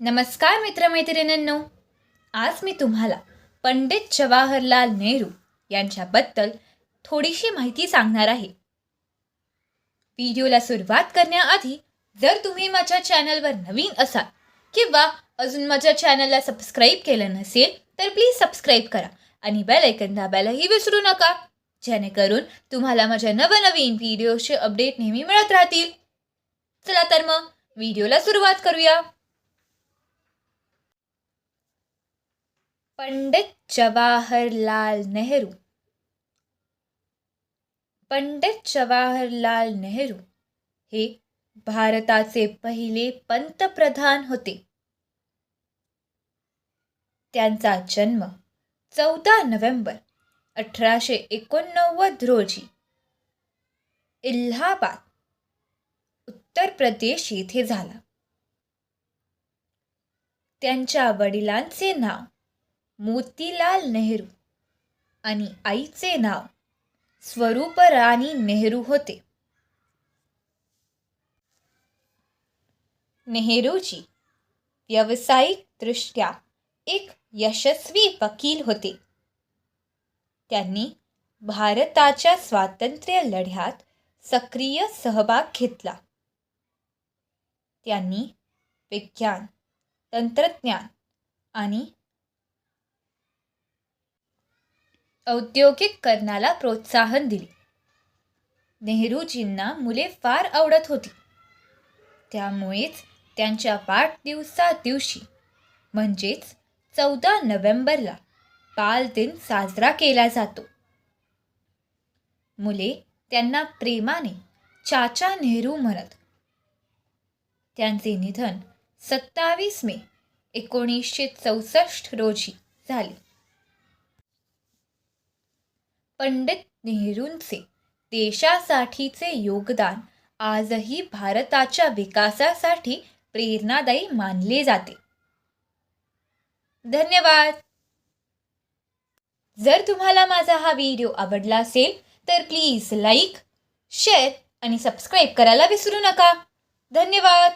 नमस्कार मित्रमैत्रिणींनो. आज मी तुम्हाला पंडित जवाहरलाल नेहरू यांच्याबद्दल थोडीशी माहिती सांगणार आहे. व्हिडिओला सुरुवात करण्याआधी जर तुम्ही माझ्या चॅनलवर नवीन असाल किंवा अजून माझ्या चॅनलला सबस्क्राईब केलं नसेल तर प्लीज सबस्क्राईब करा आणि बेल ऐकन दाबायलाही विसरू नका जेणेकरून तुम्हाला माझ्या नवनवीन व्हिडिओचे अपडेट नेहमी मिळत राहतील. चला तर मग व्हिडिओला सुरुवात करूया. पंडित जवाहरलाल नेहरू। पंडित जवाहरलाल नेहरू हे भारताचे पहिले पंतप्रधान होते. त्यांचा जन्म चौदा नोव्हेंबर अठराशे एकोणनव्वद रोजी इल्हाबाद उत्तर प्रदेश येथे झाला. त्यांच्या वडिलांचे नाव मोतीलाल नेहरू आणि आईचे नाव स्वरूपराणी नेहरू होते. नेहरूजी व्यावसायिकदृष्ट्या एक यशस्वी वकील होते. त्यांनी भारताच्या स्वातंत्र्य लढ्यात सक्रिय सहभाग घेतला. त्यांनी विज्ञान तंत्रज्ञान आणि औद्योगिकरणाला प्रोत्साहन दिले. नेहरूजींना मुले फार आवडत होती. त्यामुळेच त्यांच्या वाढदिवसा दिवशी म्हणजेच चौदा नोव्हेंबरला बाल दिन साजरा केला जातो. मुले त्यांना प्रेमाने चाचा नेहरू म्हणत त्यांचे निधन सत्तावीस मे एकोणीसशे चौसष्ट रोजी झाले. पंडित नेहरूंचे देशासाठीचे योगदान आजही भारताच्या विकासासाठी प्रेरणादायी मानले जाते. धन्यवाद. जर तुम्हाला माझा हा व्हिडिओ आवडला असेल तर प्लीज लाईक शेअर आणि सबस्क्राईब करायला विसरू नका. धन्यवाद.